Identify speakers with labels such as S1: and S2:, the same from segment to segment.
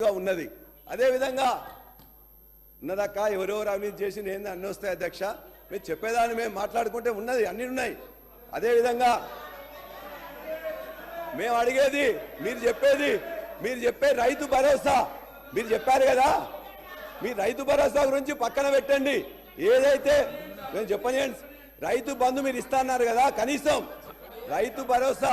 S1: ఉన్నది. అదేవిధంగా ఉన్నదక్క ఎవరెవరు అవినీతి చేసి నేను అన్ని వస్తాయి అధ్యక్ష. మీరు చెప్పేదాన్ని మేము మాట్లాడుకుంటే ఉన్నది అన్ని ఉన్నాయి. అదేవిధంగా మేము అడిగేది మీరు చెప్పేది మీరు చెప్పే రైతు భరోసా. మీరు చెప్పారు కదా? మీ రైతు భరోసా గురించి పక్కన పెట్టండి. ఏదైతే నేను చెప్పనియండి రైతు బంధు మీరు ఇస్తా అన్నారు కదా కనీసం రైతు భరోసా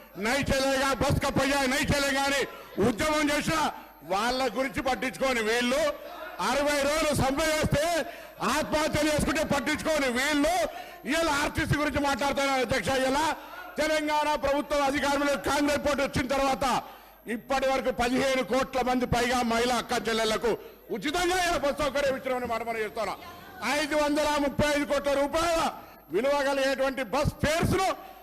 S2: నై చెలేగా బస్ కప్పయ్యా నై చెలేగా అని ఉద్యమం చేసిన వాళ్ళ గురించి పట్టించుకోని వీళ్ళు. అరవై రోజులు సమ్మె చేస్తే ఆత్మహత్యలు చేసుకుంటే పట్టించుకోని వీళ్ళు. ఇలా ఆర్టీసీ గురించి మాట్లాడుతున్నారు అధ్యక్ష ఇలా తెలంగాణ ప్రభుత్వం అధికారంలో కాంగ్రెస్ పార్టీ వచ్చిన తర్వాత ఇప్పటి వరకు పదిహేను కోట్ల మంది పైగా మహిళా అక్క చెల్లెళ్ళకు ఉచితంగా ఇలా బస్ సౌకర్యం ఇచ్చినామని మనం మనం చేస్తున్నాం ఐదు వందల ముప్పై ఐదు కోట్ల రూపాయల విలువ కలిగేటువంటి బస్ ఫేర్స్ను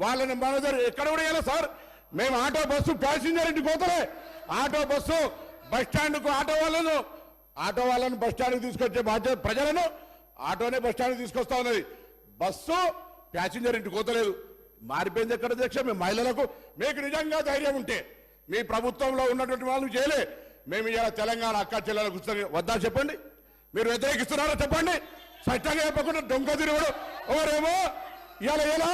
S2: వాళ్ళని మేనేజర్ ఎక్కడ కూడా ఇలా సార్? మేము ఆటో బస్సు ప్యాసింజర్ ఇంటికి పోతలే ఆటో బస్సు బస్ స్టాండ్కు ఆటో వాళ్ళను ఆటో వాళ్ళను బస్ స్టాండ్కి తీసుకొచ్చే బాధ్యత ప్రజలను ఆటోనే బస్ స్టాండ్కి తీసుకొస్తా ఉన్నది. బస్సు ప్యాసింజర్ ఇంటికి పోతలేదు. మారిపోయింది ఎక్కడ అధ్యక్ష? మీ మహిళలకు మీకు నిజంగా ధైర్యం ఉంటే మీ ప్రభుత్వంలో ఉన్నటువంటి వాళ్ళు చేయలే. మేము ఇలా తెలంగాణ అక్క చెల్లెలకు వద్దా చెప్పండి? మీరు వ్యతిరేకిస్తున్నారా చెప్పండి? స్పష్టంగా చెప్పకుండా దొంగ తిరుగుడు. ఎవరేమో? ఇలా ఇలా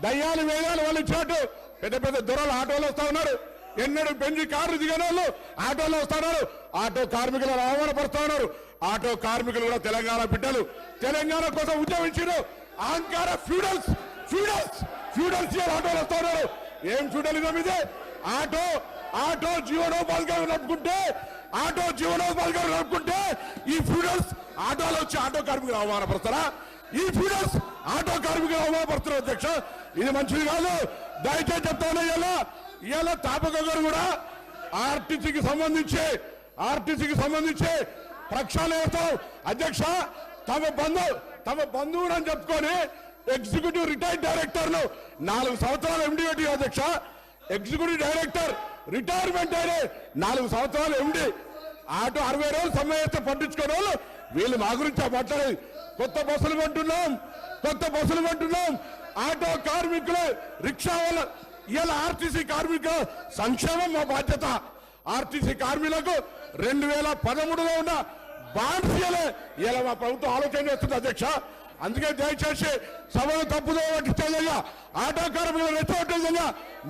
S2: దయ్యాలు వేదాలు వాళ్ళు ఇచ్చినట్టు. పెద్ద పెద్ద దొరలు ఆటోలు వస్తా ఉన్నారు. ఎన్నడూ పెంచి కార్లు దిగిన వాళ్ళు ఆటోలో వస్తా ఉన్నారు. ఆటో కార్మికులను అవమానపరుస్తా ఉన్నారు. ఆటో కార్మికులు కూడా తెలంగాణ బిడ్డలు. తెలంగాణ కోసం ఉద్యమించారు అహంకార ఫ్యూడల్స్ ఫ్యూడల్స్ ఫ్యూడల్స్ ఆటోలు వస్తా ఉన్నారు. ఏం ఫ్యూడలిజం ఇదే? ఆటో ఆటో జీవనోపాధిగా నడుపుకుంటే ఆటో జీవనోపాధిగా నడుపుకుంటే ఈ ఫ్యూడల్స్ ఆటోలో వచ్చి ఆటో కార్మికులు అవమానపరుస్తారా? ఈ ఫ్యూడల్స్ ఆటో కార్మికులు అవమానపడుతున్నారు అధ్యక్ష. ఇది మంచిది కాదు. దయచేసి చెప్తాను ఇలా ఇవాళ తాపక గారు కూడా ఆర్టీసీకి సంబంధించి ఆర్టీసీకి సంబంధించి ప్రక్షాళన చేస్తాం. అధ్యక్ష తమ బంధు తమ బంధువుడు అని చెప్పుకొని ఎగ్జిక్యూటివ్ రిటైర్డ్ డైరెక్టర్లు నాలుగు సంవత్సరాలు ఎండి అధ్యక్ష. ఎగ్జిక్యూటివ్ డైరెక్టర్ రిటైర్మెంట్ అయిన నాలుగు సంవత్సరాలు ఎండి ఆటో అరవై రోజులు సమ్మె పట్టించుకోవడం వాళ్ళు వీళ్ళు మా గురించి మాట్లాడేది కొత్త బస్సులు కొంటున్నాం కొత్త బస్సులు కొంటున్నాం. ఆటో కార్మికులు రిక్షా వాళ్ళ ఇలా ఆర్టీసీ కార్మికుల సంక్షేమం మా బాధ్యత. ఆర్టీసీ కార్మికులకు రెండు వేల పదమూడులో ఉన్న బాండ్స్ ఇయ్యలే ఇలా మా ప్రభుత్వం ఆలోచన చేస్తుంది అధ్యక్ష. అందుకే దయచేసి సభను తప్పుదో పట్టించే విధంగా ఆటో కార్మికులు రెచ్చగొట్టే విధంగా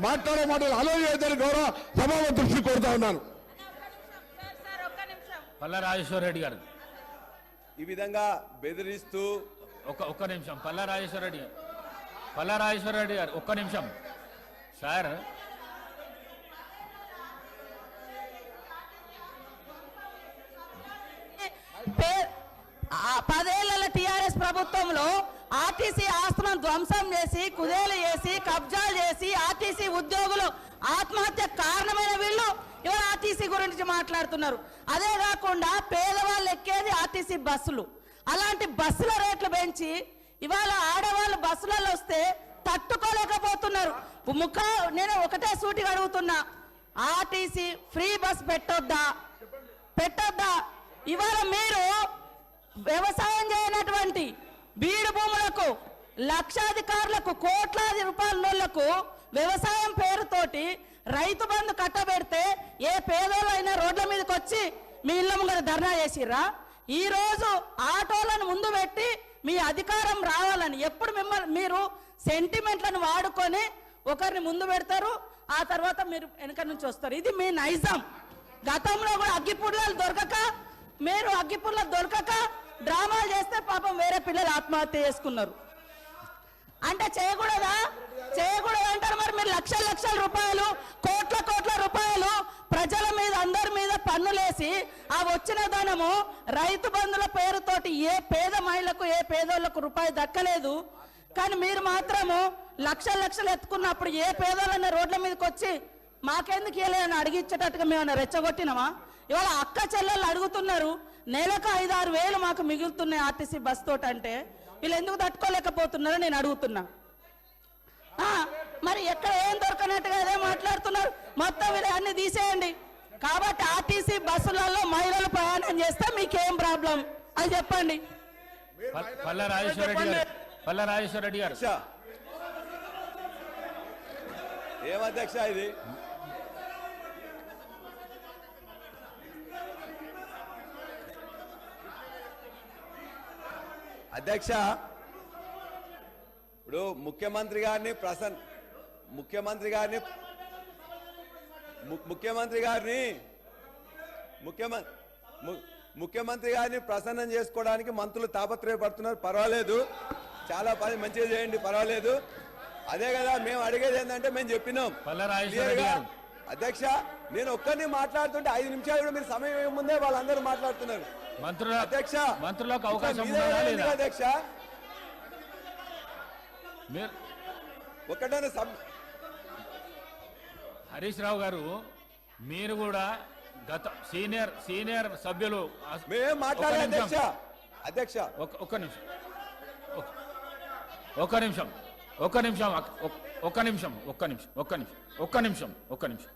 S2: మాట్లాడే మాటలు అలో చేయదని గౌరవ సభావ దృష్టి కోరుతా ఉన్నాను.
S3: సార్ సార్ ఒక్క నిమిషం
S4: పల్లా రాజేశ్వర రెడ్డి గారు.
S1: ఈ విధంగా బెదిరిస్తూ
S4: ఒక్క ఒక్క నిమిషం. పల్లా రాజేశ్వర రెడ్డి గారు పల్లా రాజేశ్వర రెడ్డి గారు ఒక్క నిమిషం. సార్
S3: పదేళ్ళ టిఆర్ఎస్ ప్రభుత్వంలో ఆర్టీసీ ఆస్తులను ధ్వంసం చేసి కుదేలు చేసి కబ్జాలు చేసి ఆర్టీసీ ఉద్యోగులు ఆత్మహత్య కారణమైన వీళ్ళు. ఇవాళ ఆర్టీసీ గురించి మాట్లాడుతున్నారు. అదే కాకుండా పేదవాళ్ళు ఎక్కేది ఆర్టీసీ బస్సులు. అలాంటి బస్సుల రేట్లు పెంచి ఇవాళ ఆడవాళ్ళు బస్సులలో వస్తే తట్టుకోలేకపోతున్నారు. ముఖ నేను ఒకటే సూటిగా అడుగుతున్నా. ఆర్టీసీ ఫ్రీ బస్ పెట్టొద్దా? పెట్టొద్దా? ఇవాళ మీరు వ్యవసాయం చేయనటువంటి బీడు భూములకు లక్షాధికారులకు కోట్లాది రూపాయలకు వ్యవసాయం పేరుతోటి రైతు బంధు కట్టబెడితే ఏ పేదోళ్ళైనా రోడ్ల మీదకి వచ్చి మీ ఇళ్ళ ముంగర ధర్నా చేసిర్రా? ఈరోజు ఆటోలను ముందు పెట్టి మీ అధికారం రావాలని ఎప్పుడు మిమ్మల్ని మీరు సెంటిమెంట్లను వాడుకొని ఒకరిని ముందు పెడతారు ఆ తర్వాత మీరు వెనక నుంచి వస్తారు. ఇది మీ నైజం. గతంలో కూడా అగ్గిపుల్లలు దొరకక మీరు అగ్గిపుల్లలు దొరకక డ్రామాలు చేస్తే పాపం వేరే పిల్లలు ఆత్మహత్య చేసుకున్నారు. అంటే చేయకూడదా? చేయకూడదు అంటారు మరి మీరు లక్షల లక్షల రూపాయలు కోట్ల కోట్ల రూపాయలు ప్రజల మీద అందరి మీద పన్నులేసి ఆ వచ్చిన ధనము రైతు బంధుల పేరుతోటి ఏ పేద మహిళకు ఏ పేదోళ్ళకు రూపాయి దక్కలేదు. కానీ మీరు మాత్రము లక్షల లక్షలు ఎత్తుకున్నప్పుడు ఏ పేదోళ్ళన్న రోడ్ల మీదకి వచ్చి మాకెందుకు ఇవ్వలేదని అడిగించేటట్టుగా మేము రెచ్చగొట్టినామా? ఇవాళ అక్క చెల్లెళ్ళు అడుగుతున్నారు నెలకు ఐదారు వేలు మాకు మిగులుతున్నాయి ఆర్టీసీ బస్ తోటంటే. అంటే వీళ్ళు ఎందుకు తట్టుకోలేకపోతున్నారో నేను అడుగుతున్నా. ఆ, మరి ఎక్కడ ఏం దొరకనట్టుగా అదే మాట్లాడుతున్నారు? మొత్తం వీళ్ళు అన్ని తీసేయండి. కాబట్టి ఆర్టీసీ బస్సులలో మహిళలు ప్రయాణం చేస్తే మీకేం ప్రాబ్లం? అది చెప్పండి.
S4: పల్- పల్ల రాజేశ్వర రెడ్డి గారు. పల్ల రాజేశ్వర రెడ్డి గారు.
S1: అధ్యక్ష ఏం అధ్యక్ష ఇది? అధ్యక్ష ఇప్పుడు ముఖ్యమంత్రి గారిని ప్రసన్ ముఖ్యమంత్రి గారిని ముఖ్యమంత్రి గారిని ముఖ్యమంత్రి ముఖ్యమంత్రి గారిని ప్రసన్నం చేసుకోవడానికి మంత్రులు తాపత్రయపడుతున్నారు. పర్వాలేదు. చాలా పని మంచిగా చేయండి పర్వాలేదు. అదే కదా మేము అడిగేది ఏంటంటే మేము చెప్పినాం. అధ్యక్ష నేను ఒక్కరిని మాట్లాడుతుంటే ఐదు నిమిషాలు కూడా మీరు సమయం ముందే వాళ్ళందరూ మాట్లాడుతున్నారు.
S4: మంత్రుల
S1: అధ్యక్ష
S4: మంత్రులకు అవకాశం
S1: అధ్యక్ష? సబ్
S4: హరీష్ రావు గారు మీరు కూడా గత సీనియర్ సీనియర్ సభ్యులు.
S1: అధ్యక్ష. అధ్యక్ష.
S4: ఒక్క- ఒక్క నిమిషం. ఒక్క- నిమిషం. ఒక్క నిమిషం ఒక్క నిమిషం ఒక్క నిమిషం ఒక్క నిమిషం ఒక్క నిమిషం ఒక్క నిమిషం.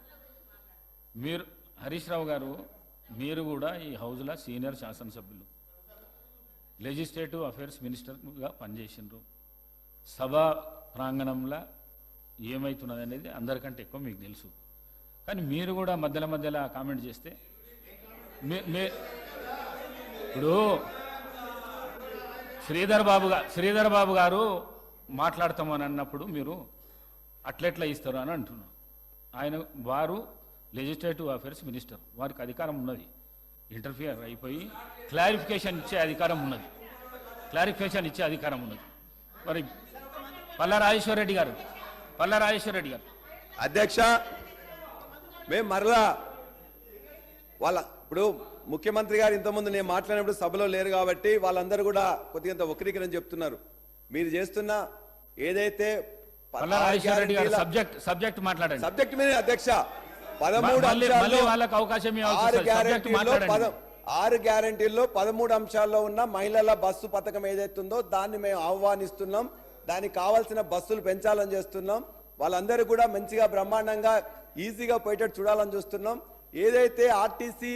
S4: మీరు హరీష్ రావు గారు మీరు కూడా ఈ హౌజ్లో సీనియర్ శాసనసభ్యులు. లెజిస్లేటివ్ అఫైర్స్ మినిస్టర్గా పనిచేసిండ్రు. సభా ప్రాంగణంలో ఏమవుతున్నది అనేది అందరికంటే ఎక్కువ మీకు తెలుసు. కానీ మీరు కూడా మధ్యలో మధ్యలో కామెంట్ చేస్తే మీ- ఇప్పుడు శ్రీధర్ బాబు గారు శ్రీధర్ బాబు గారు మాట్లాడతామని అన్నప్పుడు మీరు అట్లెట్లా ఇస్తారు అని అంటున్నారు. ఆయన వారు లెజిస్లేటివ్ అఫైర్స్ మినిస్టర్ వారికి అధికారం ఉన్నది. ఇంటర్ఫియర్ అయిపోయి క్లారిఫికేషన్ ఇచ్చే అధికారం ఉన్నది. క్లారిఫికేషన్ ఇచ్చే అధికారం ఉన్నది. మరి పల్ల రాజేశ్వర రెడ్డి గారు పల్ల రాజేశ్వర రెడ్డి గారు.
S1: అధ్యక్ష మేము మరలా వాళ్ళ ఇప్పుడు ముఖ్యమంత్రి గారు ఇంతకుముందు నేను మాట్లాడినప్పుడు సభలో లేరు కాబట్టి వాళ్ళందరూ కూడా కొద్దిగా ఇంత వక్రీకరణ చెప్తున్నారు. మీరు చేస్తున్న ఏదైతే
S4: సబ్జెక్ట్ సబ్జెక్ట్ మాట్లాడండి.
S1: సబ్జెక్ట్ మీద అధ్యక్ష. పదమూడు
S4: వాళ్ళకి అవకాశం
S1: ఆరు ఆరు గ్యారంటీల్లో పదమూడు అంశాల్లో ఉన్న మహిళల బస్సు పథకం ఏదైతుందో దాన్ని మేము ఆహ్వానిస్తున్నాం. దానికి కావాల్సిన బస్సులు పెంచాలని చేస్తున్నాం. వాళ్ళందరూ కూడా మంచిగా బ్రహ్మాండంగా ఈజీగా పోయేటట్టు చూడాలని చూస్తున్నాం. ఏదైతే ఆర్టీసీ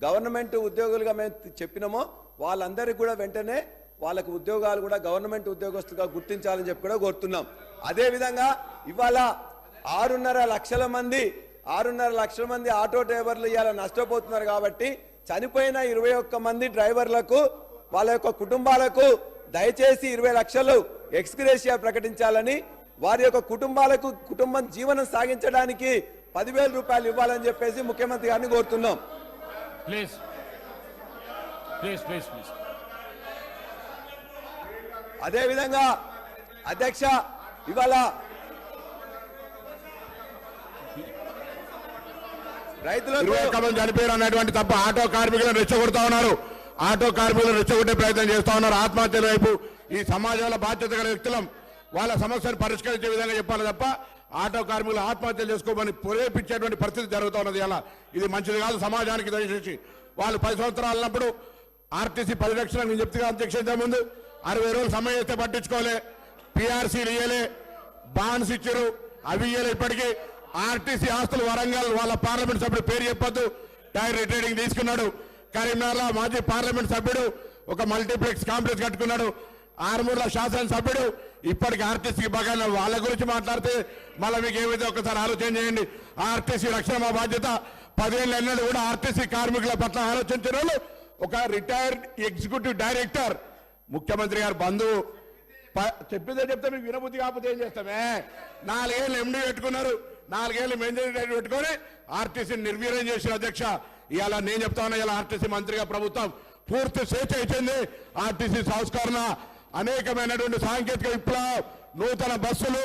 S1: గవర్నమెంట్ ఉద్యోగులుగా మేము చెప్పినామో వాళ్ళందరికీ కూడా వెంటనే వాళ్ళకు ఉద్యోగాలు కూడా గవర్నమెంట్ ఉద్యోగస్తులుగా గుర్తించాలని చెప్పి కూడా కోరుతున్నాం. అదే విధంగా ఇవాళ ఆరున్నర లక్షల మంది ఆరున్నర లక్షల మంది ఆటో డ్రైవర్లు ఇవాళ నష్టపోతున్నారు కాబట్టి చనిపోయిన ఇరవై ఒక్క మంది డ్రైవర్లకు వాళ్ళ యొక్క కుటుంబాలకు దయచేసి ఇరవై లక్షలు ఎక్స్గ్రేషియా ప్రకటించాలని వారి యొక్క కుటుంబాలకు కుటుంబం జీవనం సాగించడానికి పదివేల రూపాయలు ఇవ్వాలని చెప్పేసి ముఖ్యమంత్రి గారిని కోరుతున్నాం.
S4: ప్లీజ్ ప్లీజ్ ప్లీజ్ ప్లీజ్
S1: అదే విధంగా అధ్యక్ష ఇవాళ
S2: ఇరవై ఒక్క మంది చనిపోయారు అన్నటువంటి తప్ప ఆటో కార్మికులను రెచ్చగొడతా ఉన్నారు. ఆటో కార్మికులను రెచ్చగొట్టే ప్రయత్నం చేస్తా ఉన్నారు ఆత్మహత్యల వైపు. ఈ సమాజంలో బాధ్యత గల వ్యక్తులం వాళ్ళ సమస్యను పరిష్కరించే విధంగా చెప్పాలి తప్ప ఆటో కార్మికులు ఆత్మహత్యలు చేసుకోమని ప్రేరేపించేటువంటి పరిస్థితి జరుగుతూ ఉన్నది అలా ఇది మంచిది కాదు సమాజానికి దయచేసి. వాళ్ళు పది సంవత్సరాలు ఉన్నప్పుడు ఆర్టీసీ పరిరక్షణ నేను చెప్తే అధ్యక్ష ముందు. అరవై రోజులు సమయం ఇస్తే పట్టించుకోలే. పిఆర్సీలు ఇయ్యలే. బాండ్స్ ఇచ్చారు అవి ఇయ్యలే ఇప్పటికీ. ఆర్టీసీ ఆస్తులు వరంగల్ వాళ్ళ పార్లమెంట్ సభ్యుడు పేరు చెప్పొద్దు. టైర్ రిటైరింగ్ తీసుకున్నాడు. కరీంనగర్లో మాజీ పార్లమెంట్ సభ్యుడు ఒక మల్టీప్లెక్స్ కాంప్లెక్స్ కట్టుకున్నాడు. ఆర్మూర్ల శాసన సభ్యుడు ఇప్పటికి ఆర్టీసీకి బాగా వాళ్ళ గురించి మాట్లాడితే మళ్ళీ మీకు ఏమైతే ఒకసారి ఆలోచన చేయండి. ఆర్టీసీ రక్షణ మా బాధ్యత. పదేళ్ళు ఎన్నడూ కూడా ఆర్టీసీ కార్మికుల పట్ల ఆలోచించిన వాళ్ళు ఒక రిటైర్డ్ ఎగ్జిక్యూటివ్ డైరెక్టర్ ముఖ్యమంత్రి గారు బంధువు. ప- చెప్పిందే చెప్తే మీకు వినబుద్ధి కాకపోతే ఏం చేస్తామే నాలుగేళ్ళు ఎండి పెట్టుకున్నారు. నాలుగేళ్ళు మెయింటైన్ పెట్టుకొని ఆర్టీసీని నిర్వీర్యం చేసిన అధ్యక్ష. ఇవాళ నేను చెప్తా ఉన్నా ఇలా ఆర్టీసీ మంత్రిగా ప్రభుత్వం పూర్తి స్వేచ్ఛ ఇచ్చింది. ఆర్టీసీ సంస్కరణ అనేకమైనటువంటి సాంకేతిక విప్లవం నూతన బస్సులు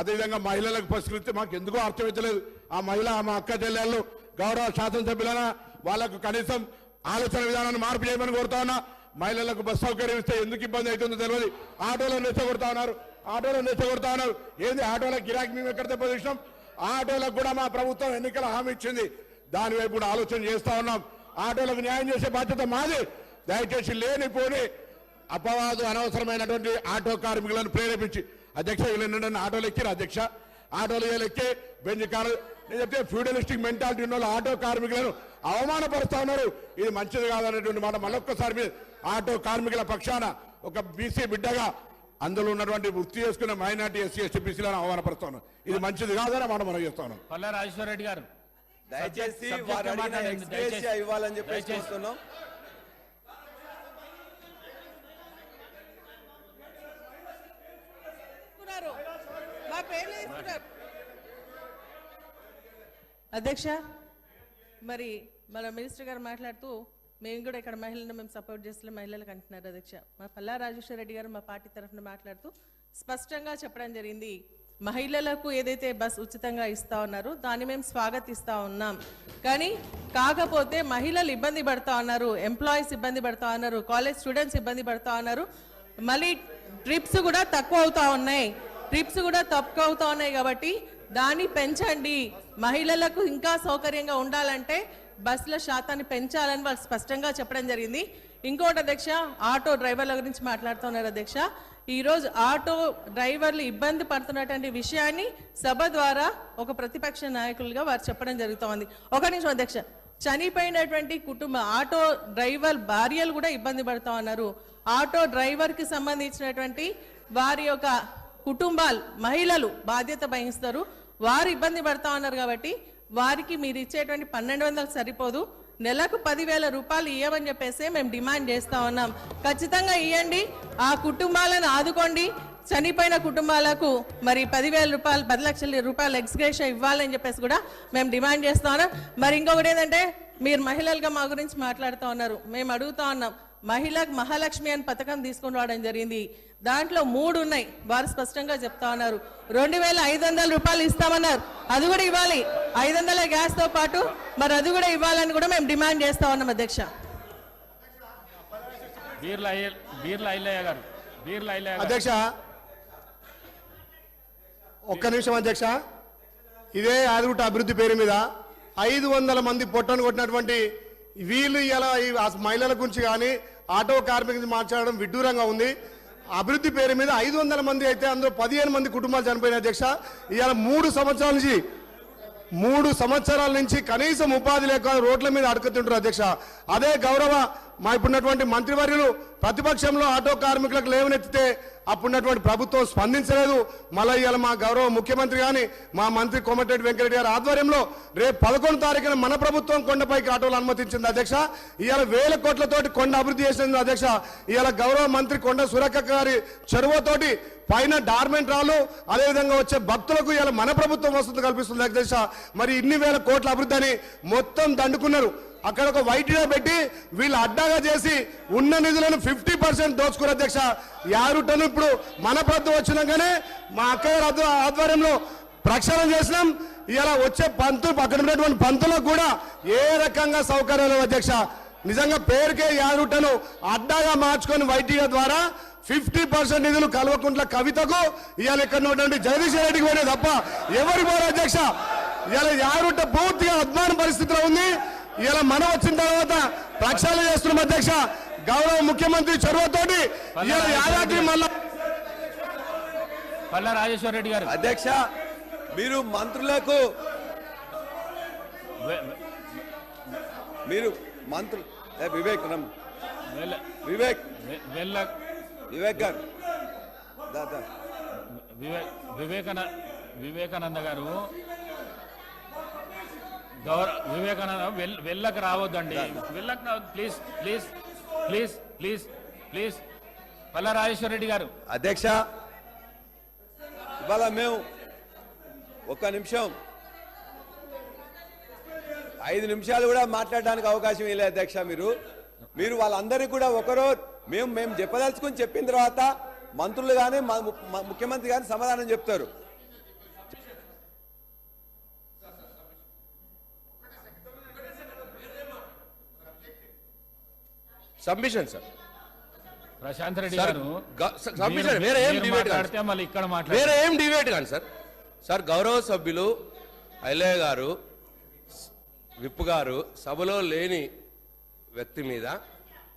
S2: అదేవిధంగా మహిళలకు పరిష్కరిస్తే మాకు ఎందుకో అర్థమవుతలేదు ఆ మహిళ మా అక్క చెల్లెళ్ళు గౌరవ శాసనసభ్యులన వాళ్ళకు కనీసం ఆలోచన విధానాన్ని మార్పు చేయమని కోరుతా ఉన్నా. మహిళలకు బస్సు సౌకర్యం ఇస్తే ఎందుకు ఇబ్బంది అవుతుందో తెలియదు. ఆటోలో రెచ్చగొడతా ఉన్నారు. ఆటోలో రెచ్చగొడతా ఉన్నారు. ఏంది? ఆటోల గిరాకీ మేము ఎక్కడ దెబ్బతీసినాం? ఆటోలకు కూడా మా ప్రభుత్వం ఎన్నికల హామీ ఇచ్చింది. దాని వైపు కూడా ఆలోచన చేస్తా ఉన్నాం. ఆటోలకు న్యాయం చేసే బాధ్యత మాది. దయచేసి లేనిపోని అపవాదు అనవసరమైనటువంటి ఆటో కార్మికులను ప్రేరేపించి అధ్యక్ష వీళ్ళు నిన్న ఆటోలు ఎక్కిరు అధ్యక్ష. ఆటోలు ఎక్కి బెంజ్ కారు నేను చెప్తే ఫ్యూడలిస్టిక్ మెంటాలిటీ ఉన్న వాళ్ళు ఆటో కార్మికులను అవమానపరుస్తా ఉన్నారు. ఇది మంచిది కాదనేటువంటి మాట మళ్ళొక్కసారి మీరు ఆటో కార్మికుల పక్షాన ఒక బీసీ బిడ్డగా అందులో ఉన్నటువంటి వృత్తి చేసుకున్న మైనార్టీ ఎస్సీ ఎస్టీ బీసీలను అవమానపరుస్తా ఉన్నారు ఇది మంచిది కాదని మాట మనం చేస్తా ఉన్నాం
S4: పల్లా రాజేశ్వర రెడ్డి గారు.
S1: దయచేసి. ఇవ్వాలని చెప్పేసి
S5: అధ్యక్ష మరి మన మినిస్టర్ గారు మాట్లాడుతూ మేము కూడా ఇక్కడ మహిళలను మేము సపోర్ట్ చేస్తున్న మహిళలకు అంటున్నారు అధ్యక్ష. మా పల్లా రాజేశ్వర రెడ్డి గారు మా పార్టీ తరఫున మాట్లాడుతూ స్పష్టంగా చెప్పడం జరిగింది. మహిళలకు ఏదైతే బస్ ఉచితంగా ఇస్తా ఉన్నారో దాన్ని మేము స్వాగతిస్తా ఉన్నాం. కానీ కాకపోతే మహిళలు ఇబ్బంది పడతా ఉన్నారు ఎంప్లాయీస్ ఇబ్బంది పడతా ఉన్నారు కాలేజ్ స్టూడెంట్స్ ఇబ్బంది పడతా ఉన్నారు. మళ్ళీ ట్రిప్స్ కూడా తక్కువ అవుతా ఉన్నాయి. ట్రిప్స్ కూడా తక్కువ అవుతా ఉన్నాయి కాబట్టి దాన్ని పెంచండి. మహిళలకు ఇంకా సౌకర్యంగా ఉండాలంటే బస్సుల శాతాన్ని పెంచాలని వాళ్ళు స్పష్టంగా చెప్పడం జరిగింది. ఇంకోటి అధ్యక్ష ఆటో డ్రైవర్ల గురించి మాట్లాడుతున్నారు అధ్యక్ష. ఈరోజు ఆటో డ్రైవర్లు ఇబ్బంది పడుతున్నటువంటి విషయాన్ని సభ ద్వారా ఒక ప్రతిపక్ష నాయకులుగా వారు చెప్పడం జరుగుతోంది. ఒక నిమిషం అధ్యక్ష చనిపోయినటువంటి కుటుంబ ఆటో డ్రైవర్ భార్యలు కూడా ఇబ్బంది పడుతూ ఉన్నారు. ఆటో డ్రైవర్కి సంబంధించినటువంటి వారి యొక్క కుటుంబాలు మహిళలు బాధ్యత వహిస్తారు. వారు ఇబ్బంది పడతా ఉన్నారు కాబట్టి వారికి మీరు ఇచ్చేటువంటి పన్నెండు వందలు సరిపోదు. నెలకు పదివేల రూపాయలు ఇవ్వమని చెప్పేసి మేము డిమాండ్ చేస్తా ఉన్నాం. ఖచ్చితంగా ఇవ్వండి ఆ కుటుంబాలను ఆదుకోండి. చనిపోయిన కుటుంబాలకు మరి పదివేల రూపాయలు పది లక్షల రూపాయలు ఎక్స్గ్రేషన్ ఇవ్వాలని చెప్పేసి కూడా మేము డిమాండ్ చేస్తా ఉన్నాం. మరి ఇంకొకటి ఏంటంటే మీరు మహిళలుగా మా గురించి మాట్లాడుతూ ఉన్నారు. మేము అడుగుతా ఉన్నాం మహిళకు మహాలక్ష్మి అని పథకం తీసుకుని రావడం జరిగింది. దాంట్లో మూడు ఉన్నాయి. వారు స్పష్టంగా చెప్తా ఉన్నారు. రెండు వేల ఐదు వందల రూపాయలు ఇస్తామన్నారు. అది కూడా ఇవ్వాలి. ఐదు వందల గ్యాస్తో పాటు మరి అది కూడా ఇవ్వాలని కూడా మేము డిమాండ్ చేస్తా ఉన్నాం అధ్యక్ష.
S6: అధ్యక్ష ఒక్క నిమిషం అధ్యక్ష. ఇదే ఆదిగుట్ట అభివృద్ధి పేరు మీద ఐదు వందల మంది పొట్టను కొట్టినటువంటి వీళ్ళు ఇలా మహిళల గురించి కానీ ఆటో కార్మికుల గురించి మాట్లాడడం విడ్డూరంగా ఉంది. అభివృద్ధి పేరు మీద ఐదు వందల మంది అయితే అందులో పదిహేను మంది కుటుంబాలు చనిపోయిన అధ్యక్ష. ఇవాళ మూడు సంవత్సరాల నుంచి మూడు సంవత్సరాల నుంచి కనీసం ఉపాధి లేక రోడ్ల మీద అడుగుతుంటారు అధ్యక్ష. అదే గౌరవ మా ఇప్పుడున్నటువంటి మంత్రివర్యులు ప్రతిపక్షంలో ఆటో కార్మికులకు లేవనెత్తితే అప్పుడున్నటువంటి ప్రభుత్వం స్పందించలేదు. మళ్ళీ ఇవాళ మా గౌరవ ముఖ్యమంత్రి కానీ మా మంత్రి కోమటిరెడ్డి వెంకరెడ్డి గారి ఆధ్వర్యంలో రేపు పదకొండు తారీఖున మన ప్రభుత్వం కొండపైకి ఆటోలు అనుమతించింది అధ్యక్ష. ఇవాళ వేల కోట్లతోటి కొండ అభివృద్ధి చేసింది అధ్యక్ష. ఇవాళ గౌరవ మంత్రి కొండ సురక్క గారి చెరువుతోటి పైన డార్మెంట్ రాళ్ళు అదేవిధంగా వచ్చే భక్తులకు ఇవాళ మన ప్రభుత్వం వస్తుంది కల్పిస్తుంది అధ్యక్ష. మరి ఇన్ని వేల కోట్ల అభివృద్ధి అని మొత్తం దండుకున్నారు. అక్కడ ఒక వైట్గా పెట్టి వీళ్ళు అడ్డాగా చేసి ఉన్న నిధులను ఫిఫ్టీ పర్సెంట్ దోచుకున్నారు అధ్యక్ష. యారుటను ఇప్పుడు మన ప్రభుత్వం వచ్చినాకనే మా అక్కయ్య ఆధ్వర్యంలో ప్రక్షాళన చేసినాం. ఇలా వచ్చే పంతులు అక్కడ ఉన్నటువంటి పంతులకు కూడా ఏ రకంగా సౌకర్యాలు అధ్యక్ష. నిజంగా పేరుకే యారుటను అడ్డాగా మార్చుకొని వైటీగా ద్వారా ఫిఫ్టీ పర్సెంట్ నిధులు కల్వకుంట్ల కవితకు ఇవాళ ఇక్కడ ఉన్నటువంటి జగదీశ్ రెడ్డికి పోయినాయి తప్ప ఎవరు పోరు అధ్యక్ష. ఇవాళ యారుట పూర్తిగా అద్మాన పరిస్థితిలో ఉంది. ఇలా మనం వచ్చిన తర్వాత ప్రక్షాళన చేస్తున్నాం అధ్యక్ష. గౌరవ ముఖ్యమంత్రి చొరవతోటి ఇలా యాదాద్రి మళ్ళా
S4: పల్లా రాజేశ్వర రెడ్డి గారు.
S1: అధ్యక్ష మీరు మంత్రులకు మీరు మంత్రులు ఏ, వివేక్ రమ్ వివేక్. వివేక్ గారు.
S4: వివేకానంద గారు గౌరవ వివేకానంద వెళ్ళకు రావద్దండి. వెళ్ళకు please please please please please Palla Rajeshwara Reddy garu.
S1: అధ్యక్ష ఇవాళ మేము ఒక్క నిమిషం ఐదు నిమిషాలు కూడా మాట్లాడడానికి అవకాశం ఇవ్వలేదు అధ్యక్ష మీరు. మీరు వాళ్ళందరికీ కూడా ఒకరో మేము మేము చెప్పదలుచుకుని చెప్పిన తర్వాత మంత్రులు కానీ ముఖ్యమంత్రి కానీ సమాధానం చెప్తారు.
S7: సబ్మిషన్ సార్
S4: ప్రశాంత్ రెడ్డి గారు
S7: వేరే ఏం.
S4: మాట్లాడితే మళ్ళీ ఇక్కడ
S7: వేరే
S4: మాట్లాడారు
S7: ఏం డిబేట్ కాదు సార్ సార్ గౌరవ సభ్యులు ఐలయ్య గారు విప్పు గారు సభలో లేని వ్యక్తి మీద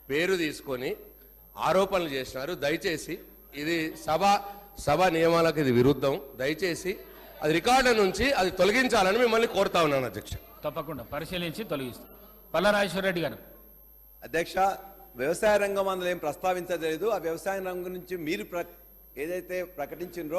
S7: పేరు తీసుకొని ఆరోపణలు చేసినారు. దయచేసి ఇది సభ సభ నియమాలకు ఇది విరుద్ధం. దయచేసి అది రికార్డు నుంచి అది తొలగించాలని మిమ్మల్ని కోరుతా ఉన్నాను అధ్యక్ష.
S4: తప్పకుండా పరిశీలించి తొలగిస్తాం. పల్లా రాజేశ్వర రెడ్డి గారు.
S1: అధ్యక్ష వ్యవసాయ రంగం అందులో ఏం ప్రస్తావించలేదు. ఆ వ్యవసాయ రంగం నుంచి మీరు ప్ర ఏదైతే ప్రకటించినరో